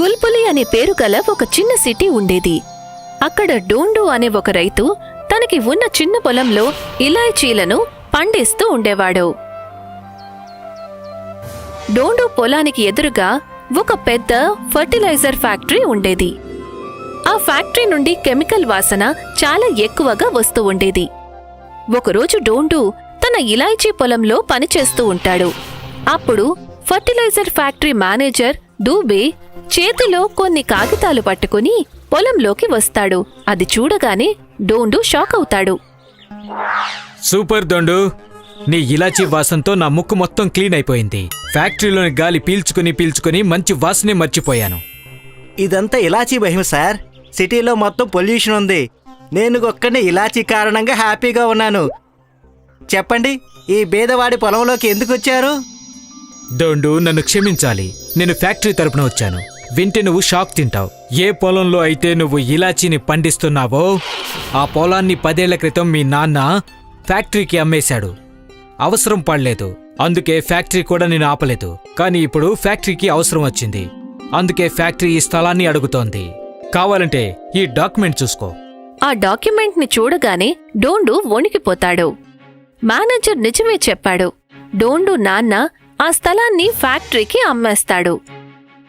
గుల్పులి అనే పేరు గల ఒక చిన్న సిటీ ఉండేది. అక్కడ డోండు అనే ఒక రైతు తనకి ఉన్న చిన్న పొలంలో ఇలాయచీలను పండిస్తూ ఉండేవాడు. డోండు పొలానికి ఎదురుగా ఒక పెద్ద ఫర్టిలైజర్ ఫ్యాక్టరీ ఉండేది. ఆ ఫ్యాక్టరీ నుండి కెమికల్ వాసన చాలా ఎక్కువగా వస్తూ ఉండేది. ఒకరోజు డోండు తన ఇలాయచీ పొలంలో పనిచేస్తూ ఉంటాడు. అప్పుడు ఫర్టిలైజర్ ఫ్యాక్టరీ మేనేజర్ దూబే చేతిలో కొన్ని కాగితాలు పట్టుకుని పొలంలోకి వస్తాడు. అది చూడగానే డోండు షాక్ అవుతాడు. సూపర్ దొండు నీ ఇలాచీ వాసనతో నా ముక్కు మొత్తం క్లీన్ అయిపోయింది. ఫ్యాక్టరీలోని గాలి పీల్చుకుని పీల్చుకుని మంచి వాసనే మర్చిపోయాను. ఇదంతా ఇలాచీ భయం సార్. సిటీలో మొత్తం పొల్యూషన్ ఉంది. నేను ఒక్కడిని ఇలాచీ కారణంగా హ్యాపీగా ఉన్నాను. చెప్పండి ఈ బీదవాడి పొలంలోకి ఎందుకు వచ్చారు? దోండు నన్ను క్షమించాలి. నేను ఫ్యాక్టరీ తరపున వచ్చాను. వింటే నువ్వు షాక్ తింటావు. ఏ పొలంలో అయితే నువ్వు ఇలాచీని పండిస్తున్నావో ఆ పొలాన్ని పదేళ్ళ క్రితం మీ నాన్న ఫ్యాక్టరీకి అమ్మేశాడు. అవసరం పడలేదు. అందుకే ఫ్యాక్టరీ కూడా నేను ఆపలేదు. కానీ ఇప్పుడు ఫ్యాక్టరీకి అవసరం వచ్చింది. అందుకే ఫ్యాక్టరీ ఈ స్థలాన్ని అడుగుతోంది. కావాలంటే ఈ డాక్యుమెంట్ చూసుకో. ఆ డాక్యుమెంట్ని చూడగానే డోండు వణికిపోతాడు. మేనేజర్ నిజమే చెప్పాడు. డోండు నాన్న ఆ స్థలాన్ని ఫ్యాక్టరీకి అమ్మేస్తాడు.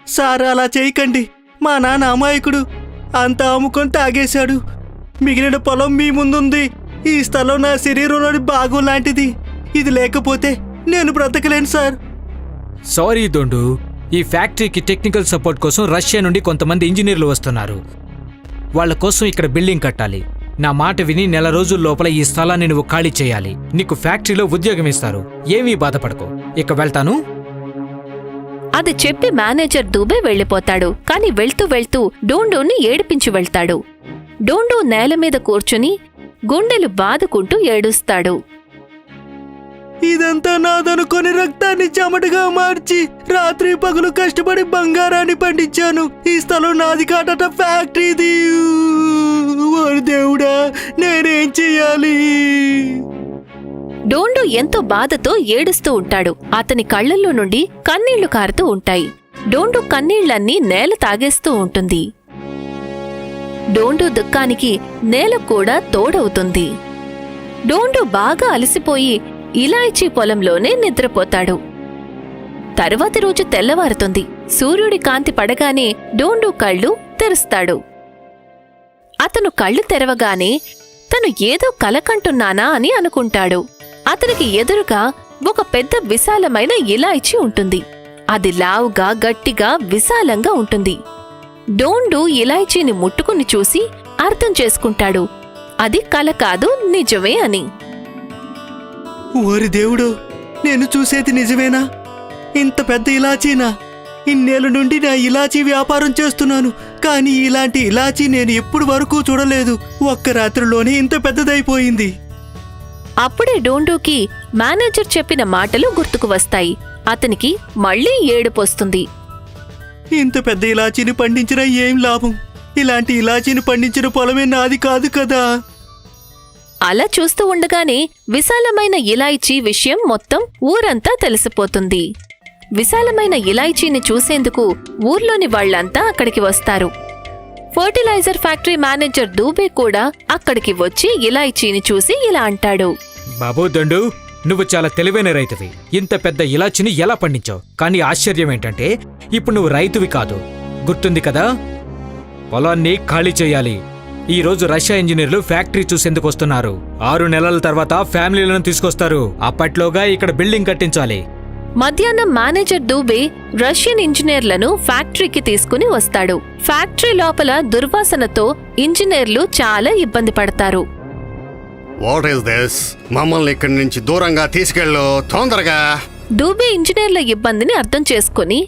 సార్ అలా చేయకండి. మా నాన్న అమాయకుడు. అంతా అమ్ముకొని తాగేశాడు. మిగిలిన పొలం మీ ముందుంది. ఈ స్థలం నా శరీరంలోని భాగం లాంటిది. ఇది లేకపోతే నేను బ్రతకలేను సార్. సారీ దొండు. ఈ ఫ్యాక్టరీకి టెక్నికల్ సపోర్ట్ కోసం రష్యా నుండి కొంతమంది ఇంజనీర్లు వస్తున్నారు. వాళ్ళ కోసం ఇక్కడ బిల్డింగ్ కట్టాలి. నా మాట విని నెల రోజుల లోపల ఈ స్థలాన్ని నువ్వు ఖాళీ చేయాలి. నీకు ఫ్యాక్టరీలో ఉద్యోగం ఇస్తారు. ఏమీ బాధపడకు. ఇక వెళ్తాను. అది చెప్పి మేనేజర్ దూబే వెళ్ళిపోతాడు. కాని వెళ్తూ వెళ్తూ డోండోని ఏడిపించి వెళ్తాడు. డోండో నేల మీద కూర్చుని గుండెలు బాదుకుంటూ ఏడుస్తాడు. ఇదంతా నాదనుకొని రక్తాన్ని చెమటగా మార్చి రాత్రి పగులు కష్టపడి బంగారాన్ని పండించాను. ఈ స్థలం నాది కాటట ఫ్యాక్టరీది. ఓరి దేవుడా నేనేం చెయ్యాలి? డోండు ఎంతో బాధతో ఏడుస్తూ ఉంటాడు. అతని కళ్ళల్లో నుండి కన్నీళ్ళు కారుతూ ఉంటాయి. డోండు కన్నీళ్ళన్నీ నేల తాగేస్తూ ఉంటుంది. డోండు దుఃఖానికి నేల కూడా తోడవుతుంది. డోండు బాగా అలసిపోయి ఇలాయచీ పొలంలోనే నిద్రపోతాడు. తరువాతి రోజు తెల్లవారుతుంది. సూర్యుడి కాంతి పడగానే డోండు కళ్ళు తెరుస్తాడు. అతను కళ్ళు తెరవగానే తను ఏదో కలకంటున్నానా అని అనుకుంటాడు. అతనికి ఎదురుగా ఒక పెద్ద విశాలమైన ఇలాయచి ఉంటుంది. అది లావుగా గట్టిగా విశాలంగా ఉంటుంది. డోండు ఇలాయచీని ముట్టుకుని చూసి అర్థం చేసుకుంటాడు. అది కల కాదు నిజమే అని. ఓరి దేవుడు నేను చూసేది నిజమేనా? ఇంత పెద్ద ఇలాచీనా? ఇన్నేళ్ళ నుండి నా ఇలాచీ వ్యాపారం చేస్తున్నాను కానీ ఇలాంటి ఇలాచీ నేను ఎప్పుడు వరకు చూడలేదు. ఒక్క రాత్రిలోనే ఇంత పెద్దదైపోయింది. అప్పుడే డోండూకి మేనేజర్ చెప్పిన మాటలు గుర్తుకు వస్తాయి. అతనికి మళ్ళీ ఏడుపొస్తుంది ఇంత పెద్ద ఇలాచీని పండించినా ఏం లాభం? ఇలాంటి ఇలాచీని పండించిన పొలమే నాది కాదు కదా? అలా చూస్తూ ఉండగానే విశాలమైన ఇలాయిచీ విషయం మొత్తం ఊరంతా తెలిసిపోతుంది. విశాలమైన ఇలాయిచీని చూసేందుకు ఊర్లోని వాళ్ళంతా అక్కడికి వస్తారు. ఫర్టిలైజర్ ఫ్యాక్టరీ మేనేజర్ దూబే కూడా అక్కడికి వచ్చి ఇలాయిచీని చూసి ఇలా అంటాడు. బాబూ దండు నువ్వు చాలా తెలివైన రైతువి. ఇంత పెద్ద ఇలాచిని ఎలా పండించావు? కానీ ఆశ్చర్యం ఏంటంటే ఇప్పుడు నువ్వు రైతువి కాదు. గుర్తుంది కదా? పొలాన్ని ఖాళీ చేయాలి. ఈ రోజు రష్యా ఇంజనీర్లు ఫ్యాక్టరీ చూసేందుకు వస్తున్నారు. ఆరు నెలల తర్వాత ఫ్యామిలీలను తీసుకొస్తారు. అప్పట్లోగా ఇక్కడ బిల్డింగ్ కట్టించాలి. మధ్యాహ్నం మేనేజర్ దూబే రష్యన్ ఇంజనీర్లను ఫ్యాక్టరీకి తీసుకుని వస్తాడు. ఫ్యాక్టరీ లోపల దుర్వాసనతో ఇంజనీర్లు చాలా ఇబ్బంది పడతారు. వాట్ ఈస్ దిస్ మమ్మల్ని ఇక్కడి నుంచి దూరంగా తీసుకెళ్ళు. తొందరగా. దూబే ఇంజనీర్ల ఇబ్బందిని అర్థం చేసుకుని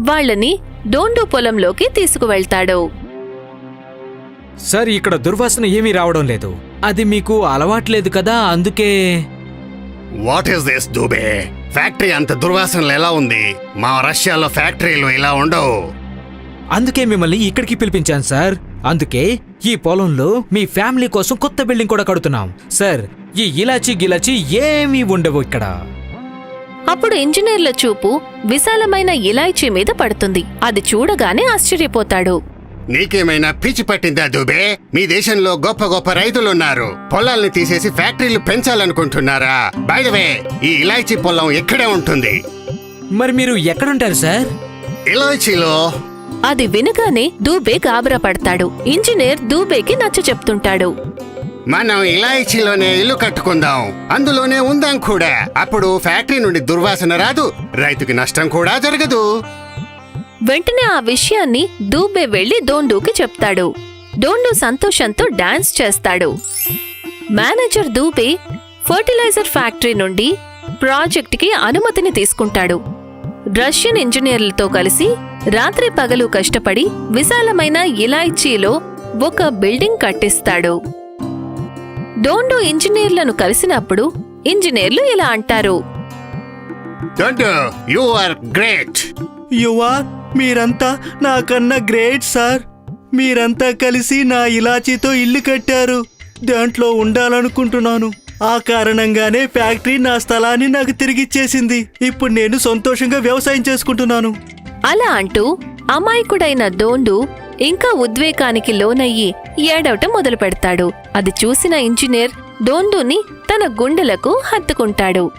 వాళ్ళని డోండు పొలంలోకి తీసుకువెళ్తాడు. సార్ ఇక్కడ దుర్వాసన ఏమీ రావడం లేదు. అది మీకు అలవాట్లేదు కదా అందుకే what is this Dubey factory అంత దుర్వాసనలు ఎలా ఉంది? మా రష్యాలో ఫ్యాక్టరీలు ఇలా ఉండవు. అందుకే మిమ్మల్ని ఇక్కడికి పిలిపించాను సార్. అందుకే ఈ పొలంలో మీ ఫ్యామిలీ కోసం కొత్త బిల్డింగ్ కూడా కడుతున్నాం. సార్ ఈ ఇలాచి గిలాచి ఏమీ ఉండవు ఇక్కడ. అప్పుడు ఇంజనీర్ల చూపు విశాలమైన ఇలాయచీ మీద పడుతుంది. అది చూడగానే ఆశ్చర్యపోతాడు. నీకేమైనా పిచ్చి పట్టిందా దుబే? మీ దేశంలో గొప్ప గొప్ప రైతులున్నారు. పొలాల్ని తీసేసి ఫ్యాక్టరీలు పెంచాలనుకుంటున్నారా? బైదవే ఈ ఇలాచీ పొలం ఎక్కడే ఉంటుంది? మరి మీరు ఎక్కడుంటారు సార్? ఇలాచీలో అది వినగానే దూబే గాబరా పడతాడు. ఇంజనీర్ దూబేకి నచ్చ చెప్తుంటాడు. మనం ఇలాచీలోనే ఇల్లు కట్టుకుందాం. అందులోనే ఉందాం కూడా. అప్పుడు ఫ్యాక్టరీ నుండి దుర్వాసన రాదు. రైతుకి నష్టం కూడా జరగదు. వెంటనే ఆ విషయాన్ని దూబే వెళ్ళి దోండూకి చెప్తాడు. డోండు సంతోషంతో డాన్స్ చేస్తాడు. మేనేజర్ దూబే ఫర్టిలైజర్ ఫ్యాక్టరీ నుండి ప్రాజెక్ట్కి అనుమతిని తీసుకుంటాడు. రష్యన్ ఇంజనీర్లతో కలిసి రాత్రి పగలు కష్టపడి విశాలమైన ఇలాయచీలో ఒక బిల్డింగ్ కట్టిస్తాడు. డోండు ఇంజనీర్లను కలిసినప్పుడు ఇంజనీర్లు ఇలా అంటారు. Don't you are great. You are మీరంతా నాకన్నా గ్రేట్ సార్. మీరంతా కలిసి నా ఇలాచీతో ఇల్లు కట్టారు. దాంట్లో ఉండాలనుకుంటున్నాను. ఆ కారణంగానే ఫ్యాక్టరీ నా స్థలాన్ని నాకు తిరిగిచ్చేసింది. ఇప్పుడు నేను సంతోషంగా వ్యవసాయం చేసుకుంటున్నాను. అలా అంటూ అమాయకుడైన దోండు ఇంకా ఉద్వేగానికి లోనయ్యి ఏడవటం మొదలు పెడతాడు అది చూసిన ఇంజనీర్ దోండుని తన గుండెలకు హత్తుకుంటాడు.